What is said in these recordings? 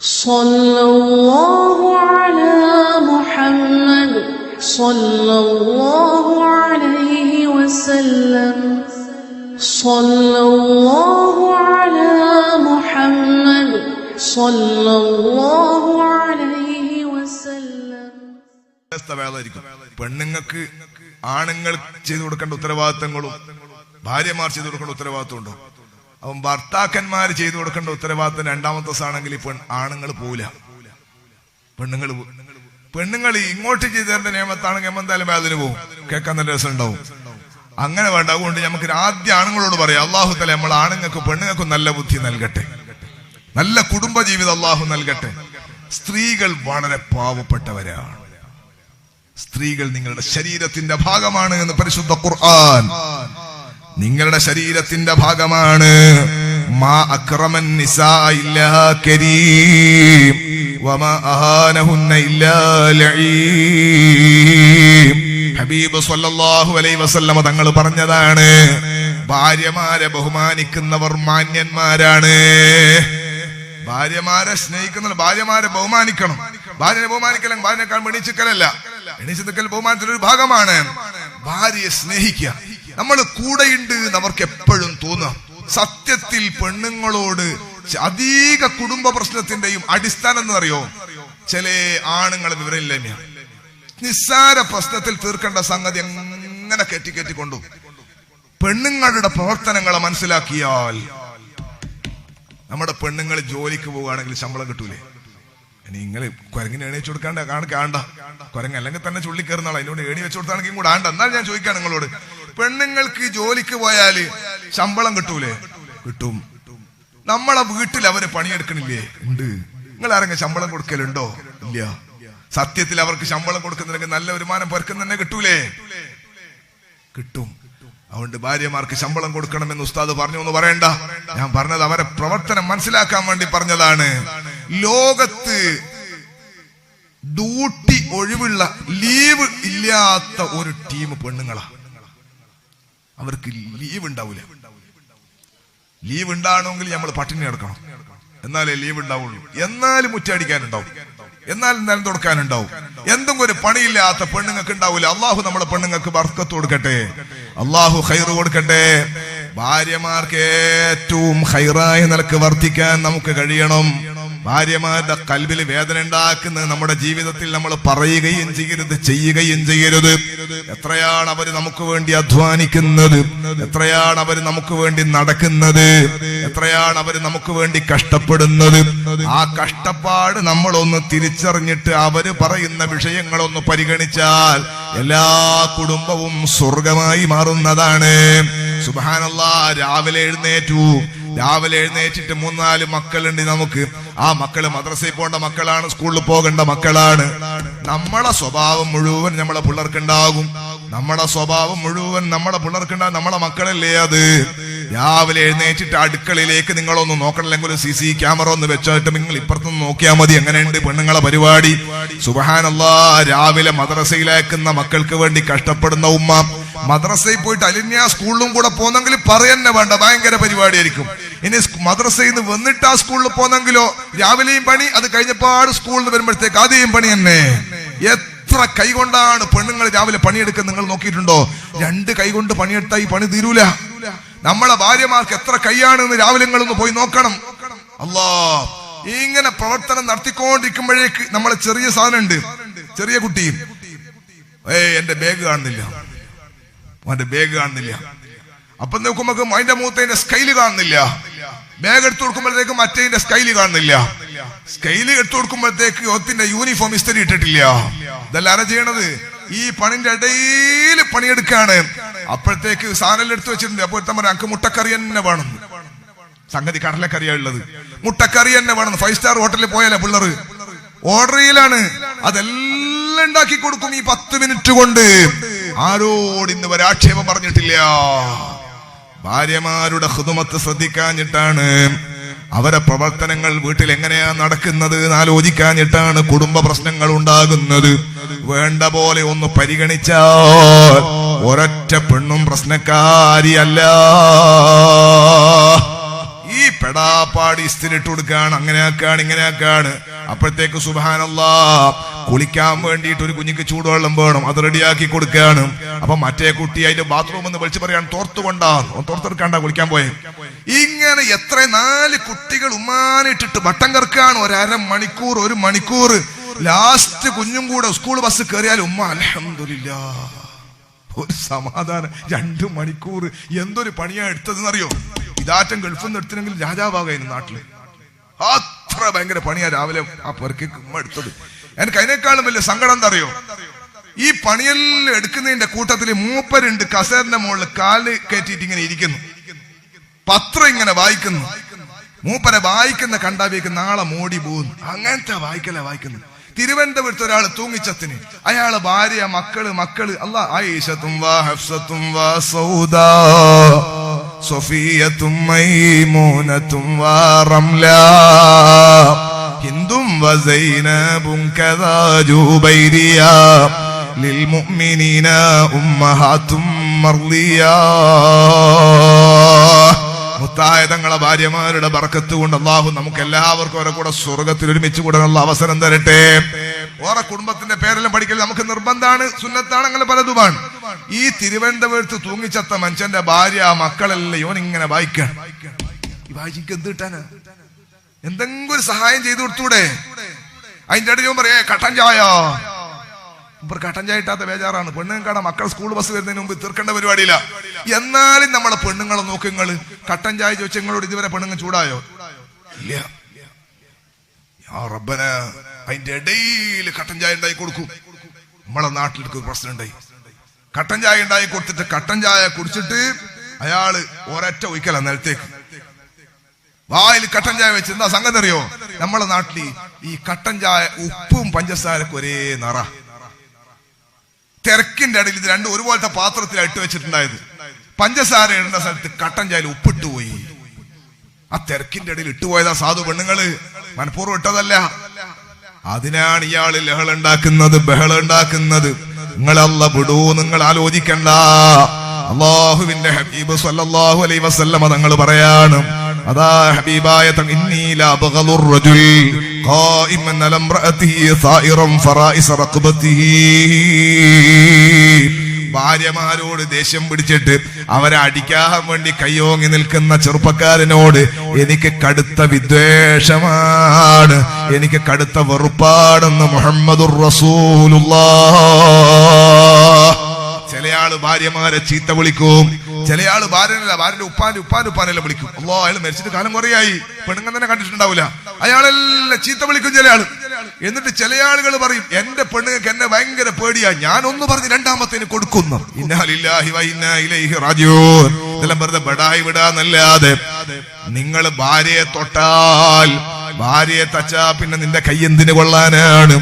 صلى الله على محمد صلى الله عليه وسلم صلى الله على محمد صلى الله عليه وسلم വ്യത്യസ്ത വേളായിരിക്കും പെണ്ണുങ്ങൾക്ക് ആണുങ്ങൾ ചെയ്തു കൊടുക്കേണ്ട ഉത്തരവാദിത്തങ്ങളും ഭാര്യമാർ ചെയ്തു കൊടുക്കേണ്ട ഉത്തരവാദിത്തം ഉണ്ടോ അപ്പം ചെയ്തു കൊടുക്കേണ്ട ഉത്തരവാദിത്തം രണ്ടാമത്തെ സാണെങ്കിൽ പെൺ ആണുങ്ങൾ പോല പെണ്ണുങ്ങൾ പെണ്ണുങ്ങൾ ഇങ്ങോട്ട് ചെയ്തു തരേണ്ട നിയമത്താണെങ്കിൽ നമ്മൾ എന്തായാലും അതിന് പോകും. കേൾക്കാൻ നല്ല രസം ഉണ്ടാവും അങ്ങനെ വേണ്ട. അതുകൊണ്ട് നമുക്ക് ആദ്യ ആണുങ്ങളോട് പറയാം. അള്ളാഹു തല നമ്മൾ ആണുങ്ങൾക്കും പെണ്ണുങ്ങൾക്കും നല്ല ബുദ്ധി നൽകട്ടെ. നല്ല കുടുംബ ജീവിതം അള്ളാഹു നൽകട്ടെ. സ്ത്രീകൾ വളരെ പാവപ്പെട്ടവരാണ്. സ്ത്രീകൾ നിങ്ങളുടെ ശരീരത്തിന്റെ ഭാഗമാണ് എന്ന് പരിശുദ്ധ ഖുർആൻ. നിങ്ങളുടെ ശരീരത്തിന്റെ ഭാഗമാണ്. മാ അക്രമൻ കരീം. വമാ അഹാനഹുന്ന ഹബീബ് സല്ലല്ലാഹു അലൈഹി വസല്ലമ തങ്ങൾ പറഞ്ഞതാണ് ഭാര്യമാരെ ബഹുമാനിക്കുന്നവർ മാന്യന്മാരാണ്. ഭാര്യമാരെ സ്നേഹിക്കുന്ന ഭാര്യമാരെ ബഹുമാനിക്കണം. ഭാര്യനെ ബഹുമാനിക്കലും ഭാര്യനെക്കാൾ എണീച്ചിക്കലല്ല എണീച്ചു നിൽക്കൽ ബഹുമാനത്തിന്റെ ഒരു ഭാഗമാണ്. ഭാര്യയെ സ്നേഹിക്കുക. നമ്മൾ കൂടെയുണ്ട് എന്ന് അവർക്ക് എപ്പോഴും തോന്നുക സത്യത്തിൽ പെണ്ണുങ്ങളോട് അധിക കുടുംബ പ്രശ്നത്തിന്റെയും അടിസ്ഥാനം എന്ന് അറിയോ ചില ആണുങ്ങളെ വിവരമില്ല നിസ്സാര പ്രശ്നത്തിൽ തീർക്കേണ്ട സംഗതി എങ്ങനെ കെറ്റി കെട്ടിക്കൊണ്ടു പെണ്ണുങ്ങളുടെ പ്രവർത്തനങ്ങളെ മനസ്സിലാക്കിയാൽ നമ്മുടെ പെണ്ണുങ്ങൾ ജോലിക്ക് പോവുകയാണെങ്കിൽ ശമ്പളം കിട്ടൂലേ? ഇനി നിങ്ങൾ കുരങ്ങിന് എണീച്ചു കൊടുക്കാണ്ട് കാണ കാണണ്ട കുരങ്ങ് അല്ലെങ്കിൽ തന്നെ ചുള്ളി കയറുന്നാളെ അതിനോട് എണി വെച്ചു കൊടുത്താണെങ്കിൽ കൂടെ ആണ്ട. എന്നാൽ ഞാൻ ചോദിക്കാം നിങ്ങളോട്. പെണ്ണുങ്ങൾക്ക് ജോലിക്ക് പോയാൽ ശമ്പളം കിട്ടൂലേ? കിട്ടും. നമ്മളെ വീട്ടിൽ അവർ പണിയെടുക്കണില്ലേ? ഉണ്ട്. നിങ്ങൾ ആരെങ്കിലും ശമ്പളം കൊടുക്കലുണ്ടോ? ഇല്ല. സത്യത്തിൽ അവർക്ക് ശമ്പളം കൊടുക്കുന്നുണ്ടെങ്കിൽ നല്ല വരുമാനം പുറക്കുന്ന തന്നെ കിട്ടൂലേ? കിട്ടും. അതുകൊണ്ട് ഭാര്യമാർക്ക് ശമ്പളം കൊടുക്കണമെന്ന് ഉസ്താദ് പറഞ്ഞു എന്ന് പറയണ്ട. ഞാൻ പറഞ്ഞത് അവരെ പ്രവർത്തനം മനസ്സിലാക്കാൻ വേണ്ടി പറഞ്ഞതാണ്. ലോകത്ത് ഡ്യൂട്ടി ഒഴിവുള്ള ലീവ് ഇല്ലാത്ത ഒരു ടീം പെണ്ണുങ്ങളാ. അവർക്ക് ലീവ് ഉണ്ടാവില്ല ലീവ് ഉണ്ടാകണമെങ്കിൽ നമ്മൾ പട്ടിണി കിടക്കണം. എന്നാലേ ലീവ് ഉണ്ടാവുള്ളൂ എന്നാലും മുറ്റടിക്കാനുണ്ടാവും. എന്നാലും നിലം തുടക്കാനുണ്ടാവും എന്തെങ്കിലും ഒരു പണിയില്ലാത്ത പെണ്ണുങ്ങൾക്ക് ഉണ്ടാവില്ല അള്ളാഹു നമ്മുടെ പെണ്ണുങ്ങൾക്ക് ബർക്കത്ത് കൊടുക്കട്ടെ. അള്ളാഹു ഹൈർ കൊടുക്കട്ടെ. ഭാര്യമാർക്ക് ഏറ്റവും ഹൈറായ നിലയ്ക്ക് വർദ്ധിക്കാൻ നമുക്ക് കഴിയണം. ഭാര്യമാരുടെ കൽവിൽ വേദന ഉണ്ടാക്കുന്നത് നമ്മുടെ ജീവിതത്തിൽ നമ്മൾ പറയുകയും ചെയ്യരുത് ചെയ്യുകയും ചെയ്യരുത്. എത്രയാണ് അവർ നമുക്ക് വേണ്ടി അധ്വാനിക്കുന്നത്? എത്രയാണ് അവർ നമുക്ക് വേണ്ടി നടക്കുന്നത്? എത്രയാണ് അവർ നമുക്ക് വേണ്ടി കഷ്ടപ്പെടുന്നത്? ആ കഷ്ടപ്പാട് നമ്മളൊന്ന് തിരിച്ചറിഞ്ഞിട്ട് അവർ പറയുന്ന വിഷയങ്ങളൊന്ന് പരിഗണിച്ചാൽ എല്ലാ കുടുംബവും സ്വർഗമായി മാറുന്നതാണ്. സുബാനല്ല രാവിലെ എഴുന്നേറ്റു. രാവിലെ എഴുന്നേറ്റിട്ട് മൂന്നാൽ മക്കളുണ്ട് നമുക്ക്. ആ മക്കൾ മദ്രസയിൽ പോകേണ്ട മക്കളാണ് സ്കൂളിൽ പോകേണ്ട മക്കളാണ്. നമ്മളെ സ്വഭാവം മുഴുവൻ നമ്മളെ പിള്ളേർക്കുണ്ടാകും. നമ്മളെ സ്വഭാവം മുഴുവൻ നമ്മളെ പിള്ളേർക്കുണ്ടാകും. നമ്മളെ മക്കളല്ലേ അത്? രാവിലെ എഴുന്നേറ്റിട്ട് അടുക്കളയിലേക്ക് നിങ്ങളൊന്ന് നോക്കണില്ലെങ്കിൽ സി സി ക്യാമറ ഒന്ന് വെച്ചിട്ട് നിങ്ങൾ ഇപ്പുറത്തുനിന്ന് നോക്കിയാൽ മതി. എങ്ങനെയുണ്ട് പെണ്ണുങ്ങളെ പരിപാടി? സുബഹാനല്ല രാവിലെ മദ്രസയിലേക്കുന്ന മക്കൾക്ക് വേണ്ടി കഷ്ടപ്പെടുന്ന ഉമ്മ. മദ്രസയിൽ പോയിട്ട് അലിന്യ സ്കൂളിലും കൂടെ പോന്നെങ്കിൽ പറയന്നെ വേണ്ട ഭയങ്കര പരിപാടിയായിരിക്കും. ഇനി മദ്രസയിൽ നിന്ന് വന്നിട്ട് ആ സ്കൂളിൽ പോന്നെങ്കിലോ രാവിലെയും പണി അത് കഴിഞ്ഞപ്പാട് സ്കൂളിൽ നിന്ന് വരുമ്പോഴത്തേക്ക് ആദ്യം പണി തന്നെ എത്ര കൈകൊണ്ടാണ് പെണ്ണുങ്ങൾ രാവിലെ പണിയെടുക്കാൻ നിങ്ങൾ നോക്കിയിട്ടുണ്ടോ? രണ്ട് കൈകൊണ്ട് പണിയെടുത്താൽ ഈ പണി തീരൂല. നമ്മളെ ഭാര്യമാർക്ക് എത്ര കൈയാണ് എന്ന് രാവിലെ നിങ്ങളൊന്ന് പോയി നോക്കണം. അല്ലാ ഇങ്ങനെ പ്രവർത്തനം നടത്തിക്കൊണ്ടിരിക്കുമ്പോഴേക്ക് നമ്മളെ ചെറിയ സാധനം ഉണ്ട് ചെറിയ കുട്ടി. ഏയ് എന്റെ ബാഗ് കാണുന്നില്ല. അവന്റെ ബാഗ് കാണുന്നില്ല. അപ്പൊ നോക്കുമ്പോ അതിന്റെ മുഖത്തതിന്റെ സ്കൈൽ കാണുന്നില്ല. ബാഗ് എടുത്തു കൊടുക്കുമ്പോഴത്തേക്ക് മറ്റേതിന്റെ സ്കൈൽ കാണുന്നില്ല. സ്കൈൽ എടുത്തു കൊടുക്കുമ്പോഴത്തേക്ക് ഒത്തിന്റെ യൂണിഫോം ഇസ്തരി ഇട്ടിട്ടില്ല. ഇതല്ല ആരാ ചെയ്യണത്? ഈ പണിന്റെ ഇടയിൽ പണിയെടുക്കാണ്. അപ്പോഴത്തേക്ക് സാധനം എടുത്തു വെച്ചിട്ടുണ്ട്. അപ്പോൾ അനക്ക് മുട്ടക്കറി തന്നെ വേണം. സംഗതി കടലക്കറിയാ ഉള്ളത്. മുട്ടക്കറി തന്നെ വേണം. ഫൈവ് സ്റ്റാർ ഹോട്ടലിൽ പോയാലേ പിള്ളറ് ഓർഡർ ചെയ്യലാണ്. അതെല്ലാം ഉണ്ടാക്കി കൊടുക്കും ഈ പത്ത് മിനിറ്റ് കൊണ്ട്. ആരോട് ഇന്ന് വരെ ആക്ഷേപം പറഞ്ഞിട്ടില്ല? ഭാര്യമാരുടെ ഹൃദമത്ത് ശ്രദ്ധിക്കാഞ്ഞിട്ടാണ്. അവരെ പ്രവർത്തനങ്ങൾ വീട്ടിൽ എങ്ങനെയാ നടക്കുന്നത് ആലോചിക്കാഞ്ഞിട്ടാണ് കുടുംബ പ്രശ്നങ്ങൾ ഉണ്ടാകുന്നത്. വേണ്ട പോലെ ഒന്ന് പരിഗണിച്ചാൽ ഒരൊറ്റ പെണ്ണും പ്രശ്നക്കാരിയല്ല. ഈ പെടാപ്പാടി ഇസ്തിരിട്ട് കൊടുക്കാണ് അങ്ങനെയാക്കാണ് ഇങ്ങനെയാക്കാണ് ഇങ്ങനെ അപ്പോഴത്തേക്ക് സുബാനല്ലാ കുളിക്കാൻ വേണ്ടിയിട്ട് ഒരു കുഞ്ഞിക്ക് ചൂടുവെള്ളം വേണം അത് റെഡിയാക്കി കൊടുക്കുകയാണ്. അപ്പൊ മറ്റേ കുട്ടി അതിന്റെ ബാത്റൂം എന്ന് വിളിച്ചു പറയാൻ തോർത്തു കൊണ്ടാണ് തോർത്തെടുക്കാണ്ട കുളിക്കാൻ പോയേ. ഇങ്ങനെ എത്ര നാല് കുട്ടികൾ ഉമ്മാനിട്ടിട്ട് വട്ടം കറക്കാണ് ഒരര മണിക്കൂർ ഒരു മണിക്കൂർ. ലാസ്റ്റ് കുഞ്ഞും കൂടെ സ്കൂൾ ബസ് കയറിയാൽ ഉമ്മ അലഹമില്ല ഒരു സമാധാനം. രണ്ടു മണിക്കൂർ. എന്തൊരു പണിയാണ് പണിയാ എടുത്തതെന്നറിയോ? ഇതാറ്റം ഗൾഫിൽ നിന്ന് എടുത്തിനെങ്കിൽ രാജാവാകായിരുന്നു നാട്ടിൽ. അത്ര ഭയങ്കര പണിയാ രാവിലെ ആ പെറുക്കി ഉമ്മ എടുത്തത്. എനിക്ക് അതിനേക്കാളും വലിയ സങ്കടം എന്താ അറിയോ ഈ പണിയെല്ലാം എടുക്കുന്നതിന്റെ കൂട്ടത്തിൽ മൂപ്പരുണ്ട് കസേറിന്റെ മുകളിൽ കാൽ കയറ്റിയിട്ട് ഇങ്ങനെ ഇരിക്കുന്നു. പത്രം ഇങ്ങനെ വായിക്കുന്നു. മൂപ്പരെ വായിക്കുന്ന കണ്ടാവിയേക്ക് നാളെ മോടി പോകുന്നു. അങ്ങനത്തെ വായിക്കല വായിക്കുന്നു തിരുവനന്തപുരത്ത് ഒരാൾ തൂങ്ങിച്ചത്തിന്. അയാൾ ഭാര്യ മക്കൾ മക്കൾ. അല്ല ആയിഷത്തും വാ ഹഫ്സത്തും വാ സൗദ. സൊഫിയത്തും മൈമൂനത്തും വാ റംല. ഹിന്ദും വസൈനബും കഥാ ജൂബൈരിയ للمؤمنين أمهات مرضية മുത്തായ തങ്ങളെ ഭാര്യമാരുടെ ബർക്കത്ത് കൊണ്ട് അള്ളാഹു നമുക്ക് എല്ലാവർക്കും അവരെ കൂടെ സ്വർഗത്തിൽ ഒരുമിച്ച് കൂടാനുള്ള അവസരം തരട്ടെ ഓറെ കുടുംബത്തിന്റെ പേരെല്ലാം പഠിക്കൽ നമുക്ക് നിർബന്ധമാണ് സുന്നത്താണ് അങ്ങനെ പലതുമാണ് ഈ തിരുവനന്തപുരത്ത് തൂങ്ങിച്ചത്ത മനുഷ്യന്റെ ഭാര്യ ആ മക്കളെല്ലാം ഇവൻ ഇങ്ങനെ വായിക്കാൻ ഈ വായിച്ചിക്ക് എന്ത് കിട്ടാനാ എന്തെങ്കിലും സഹായം ചെയ്തു കൊടുത്തൂടെ? അതിന്റെ അടുത്ത് പറയേ കട്ടൻ ചായ. ഇവർ കട്ടൻ ചായ ഇട്ടാത്ത ബേജാറാണ്. മക്കൾ സ്കൂൾ ബസ് വരുന്നതിന് മുമ്പ് തീർക്കേണ്ട പരിപാടിയില്ല. എന്നാലും നമ്മളെ പെണ്ണുങ്ങളെ നോക്കുങ്ങൾ കട്ടൻ ചായ ചോദിച്ച നിങ്ങളോട് ഇതുവരെ പെണ്ണുങ്ങൾ ചൂടായോ? ഇല്ല. റബ്ബന അതിന്റെ ഇടയിൽ കട്ടൻ ചായ ഉണ്ടായി കൊടുക്കും. നമ്മളെ നാട്ടിലേക്ക് ഒരു പ്രശ്നം ഉണ്ടായി. കട്ടൻ ചായ ഉണ്ടായി കൊടുത്തിട്ട് കട്ടൻ ചായ കുടിച്ചിട്ട് അയാൾ ഒരൊറ്റ ഒഴിക്കല നിലത്തേക്ക്. വായിൽ കട്ടൻ ചായ വെച്ച് എന്താ സംഗതി അറിയോ? നമ്മളെ നാട്ടിൽ ഈ കട്ടൻ ചായ ഉപ്പും പഞ്ചസാരക്കും ഒരേ നിറ. തിരക്കിന്റെ ഇടയിൽ ഇത് രണ്ടും ഒരുപോലത്തെ പാത്രത്തിൽ ഇട്ട് വെച്ചിട്ടുണ്ടായത്. പഞ്ചസാര ഇടുന്ന സ്ഥലത്ത് കട്ടൻ ചായയിൽ ഉപ്പിട്ട് പോയി. ആ തിരക്കിന്റെ ഇടയിൽ ഇട്ടുപോയതാ സാധു പെണ്ണുങ്ങൾ. മനഃപൂർവം ഇട്ടതല്ല. അതിനാണ് ഇയാൾ ലഹള ഉണ്ടാക്കുന്നത് ബഹള ഉണ്ടാക്കുന്നത്. നിങ്ങളല്ല വിടൂ നിങ്ങൾ ആലോചിക്കണ്ട. അള്ളാഹുവിന്റെ ഹബീബ് സല്ലല്ലാഹു അലൈഹി വസല്ലമ തങ്ങൾ പറയാണ് അതാ ഹബീബായ ഭാര്യമാരോട് ദേഷ്യം പിടിച്ചിട്ട് അവരെ അടിക്കാൻ വേണ്ടി കയ്യോങ്ങി നിൽക്കുന്ന ചെറുപ്പക്കാരനോട് എനിക്ക് കടുത്ത വിദ്വേഷമാണ്. എനിക്ക് കടുത്ത വെറുപ്പാണെന്ന് മുഹമ്മദുർ റസൂലുള്ള. ചില ആൾ ഭാര്യമാരെ ചീത്ത വിളിക്കും. ചിലയാൾ ഭാര്യനല്ല ഭാര്യന്റെ ഉപ്പാന്റെ ഉപ്പാന്റെ ഉപ്പാനെല്ലാം വിളിക്കും. അല്ലോ അയാൾ മരിച്ചിട്ട് കാലം കുറയായി. പെണ്ണുങ്ങൾ തന്നെ കണ്ടിട്ടുണ്ടാവില്ല അയാളെല്ലാം ചീത്ത വിളിക്കും ചിലയാൾ. എന്നിട്ട് ചില ആളുകൾ പറയും എന്റെ പെണ്ണുങ്ങൾക്ക് എന്നെ ഭയങ്കര പേടിയാ. ഞാൻ ഒന്ന് പറഞ്ഞ് രണ്ടാമത്തേന് കൊടുക്കുന്നു. ഇതെല്ലാം ബടായി വിടാന്നല്ലാതെ നിങ്ങൾ ഭാര്യയെ തൊട്ടാൽ ഭാര്യയെ തച്ചാ പിന്നെ നിന്റെ കൈ എന്തിനു കൊള്ളാനാണ്?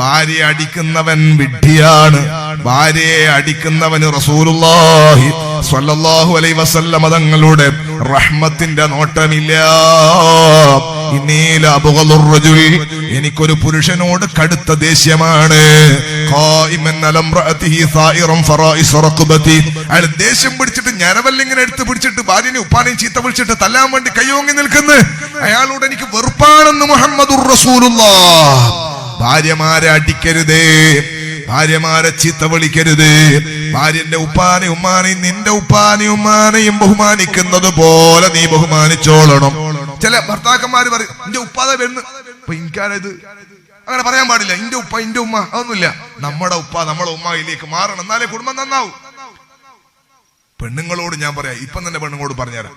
ഭാര്യ അടിക്കുന്നവൻ വിഡ്ഢിയാണ്. ഭാര്യയെ അടിക്കുന്നവന് റസൂലുള്ളാഹി സ്വല്ലല്ലാഹു അലൈഹി വസല്ലമ തങ്ങളുടെ റഹ്മത്തിന്റെ നോട്ടമില്ല. എനിക്കൊരു പുരുഷനോട് കടുത്ത ദേഷ്യമാണ്. അല ദേഷ്യം പിടിച്ചിട്ട് ഞരവല്ലിങ്ങനെ എടുത്ത് പിടിച്ചിട്ട് ഭാര്യനെ ഉപ്പാനെയും ചീത്ത പിടിച്ചിട്ട് തല്ലാൻ വേണ്ടി കയ്യോങ്ങി നിൽക്കുന്നു. അയാളോട് എനിക്ക് വെറുപ്പാണെന്ന് മുഹമ്മദുർ റസൂലുള്ളാഹ്. ഭാര്യമാരെ അടിക്കരുതേ. ഭാര്യമാരെ ചീത്ത വിളിക്കരുത്. ഭാര്യന്റെ ഉപ്പാനെ ഉമ്മാനെയും നിന്റെ ഉപ്പാനെ ഉമ്മാനെയും ബഹുമാനിക്കുന്നത് പോലെ നീ ബഹുമാനിച്ചോളണം. ചില ഭർത്താക്കന്മാര് പറയും എന്റെ ഉപ്പാതെ വരുന്നു. അപ്പൊ എനിക്കാരത് അങ്ങനെ പറയാൻ പാടില്ല. ഇന്റെ ഉപ്പ ഇന്റെ ഉമ്മ. അതൊന്നുമില്ല. നമ്മുടെ ഉപ്പ നമ്മുടെ ഉമ്മയിലേക്ക് മാറണം. എന്നാലേ കുടുംബം നന്നാവും. പെണ്ണുങ്ങളോട് ഞാൻ പറയാം ഇപ്പൊ തന്നെ പെണ്ണുങ്ങളോട് പറഞ്ഞുതരാം.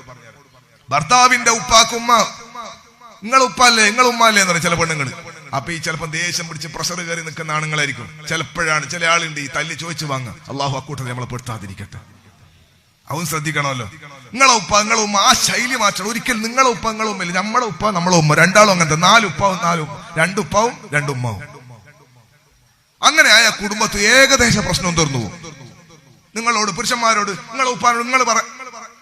ഭർത്താവിന്റെ ഉപ്പാക്കുമ്മ നിങ്ങളുപ്പല്ലേ ഉപ്പല്ലേ അല്ലേ? എന്ന് പറയാം ചില പെണ്ണുങ്ങൾ അപ്പൊ ഈ ചിലപ്പോൾ ദേഷ്യം പിടിച്ച് പ്രഷർ കയറി നിൽക്കുന്ന ആണുങ്ങളായിരിക്കും. ചിലപ്പോഴാണ് ചില ആളുണ്ട് ഈ തല്ലി ചോദിച്ചു വാങ്ങുക. അള്ളാഹു അക്കൂട്ടത്തിൽ നമ്മളെ പെടുത്താതിരിക്കട്ടെ അവൻ ശ്രദ്ധിക്കണമല്ലോ. നിങ്ങളെ ഉപ്പ നിങ്ങളെ ഉമ്മ ആ ശൈലി മാറ്റണം. ഒരിക്കൽ നിങ്ങളെ ഉപ്പ നിങ്ങളെ ഉമ്മയില്ല നമ്മളെ ഉപ്പ നമ്മളെ ഉമ്മ. രണ്ടാളും അങ്ങനത്തെ. നാല് ഉപ്പാവും നാലും രണ്ടുപ്പാവും രണ്ടുമ്മാവും അങ്ങനെ ആയ കുടുംബത്തിൽ ഏകദേശ പ്രശ്നം തീർന്നു പോകും. നിങ്ങളോട് പുരുഷന്മാരോട് നിങ്ങളെ ഉപ്പാനോട് നിങ്ങൾ പറ.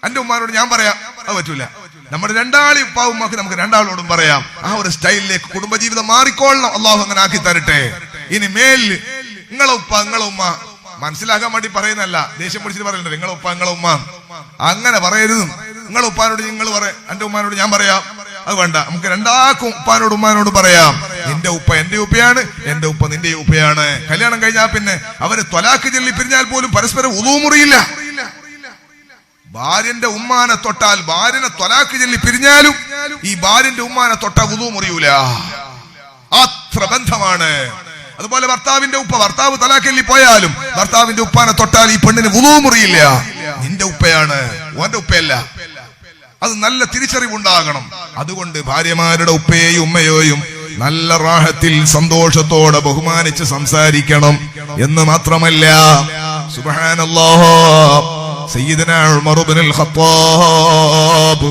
എന്റെ ഉമ്മാനോട് ഞാൻ പറയാ. അത് പറ്റൂല. നമ്മുടെ രണ്ടാളി ഉപ്പാ ഉമ്മാക്ക് നമുക്ക് രണ്ടാളോടും പറയാം. ആ ഒരു സ്റ്റൈലിലേക്ക് കുടുംബജീവിതം മാറിക്കൊള്ളണം. അള്ളാഹു അങ്ങനെ ആക്കി തരട്ടെ. ഇനി മേലിൽ നിങ്ങളെ ഉപ്പ നിങ്ങളെ ഉമ്മ. മനസ്സിലാക്കാൻ വേണ്ടി പറയുന്നല്ല ദേഷ്യം പിടിച്ചിട്ട് പറയുന്നത് നിങ്ങളെ ഉപ്പ നിങ്ങളെ ഉമ്മ. അങ്ങനെ പറയരുത്. നിങ്ങളെ ഉപ്പാനോട് നിങ്ങൾ പറയാം. എന്റെ ഉമ്മാനോട് ഞാൻ പറയാം. അത് വേണ്ട. നമുക്ക് രണ്ടാക്കും ഉപ്പാനോട് ഉമ്മാനോട് പറയാം. നിന്റെ ഉപ്പ എന്റെ ഉപ്പയാണ്. എന്റെ ഉപ്പ നിന്റെ ഉപ്പയാണ്. കല്യാണം കഴിഞ്ഞാൽ പിന്നെ അവർ ത്വലാക്ക് ചൊല്ലി പിരിഞ്ഞാൽ പോലും പരസ്പരം ഉദവുമുറിയില്ല ഭാര്യന്റെ ഉമ്മാനെ തൊട്ടാൽ ഭാര്യനെ തൊലാക്ക് ചൊല്ലി പിരിഞ്ഞാലും ഈ ഭാര്യന്റെ ഉമ്മാനെ തൊട്ട ഉതു മുറിയൂല. അത്ര ബന്ധമാണ്. അതുപോലെ ഭർത്താവിന്റെ ഉപ്പ ഭർത്താവ് തലാക്കല്ലി പോയാലും ഭർത്താവിന്റെ ഉപ്പാനെ തൊട്ടാൽ ഈ പെണ്ണിന് ഉതു മുറിയില്ല. നിന്റെ ഉപ്പയാണ്. ഓന്റെ ഉപ്പയല്ല. അത് നല്ല തിരിച്ചറിവുണ്ടാകണം. അതുകൊണ്ട് ഭാര്യമാരുടെ ഉപ്പയെയും ഉമ്മയെയും നല്ല റാഹത്തിൽ സന്തോഷത്തോടെ ബഹുമാനിച്ച് സംസാരിക്കണം എന്ന് മാത്രമല്ല. സുബ്ഹാനല്ലാഹ്. സയ്യിദന ഉമർ ഇബ്നുൽ ഖത്താബ്.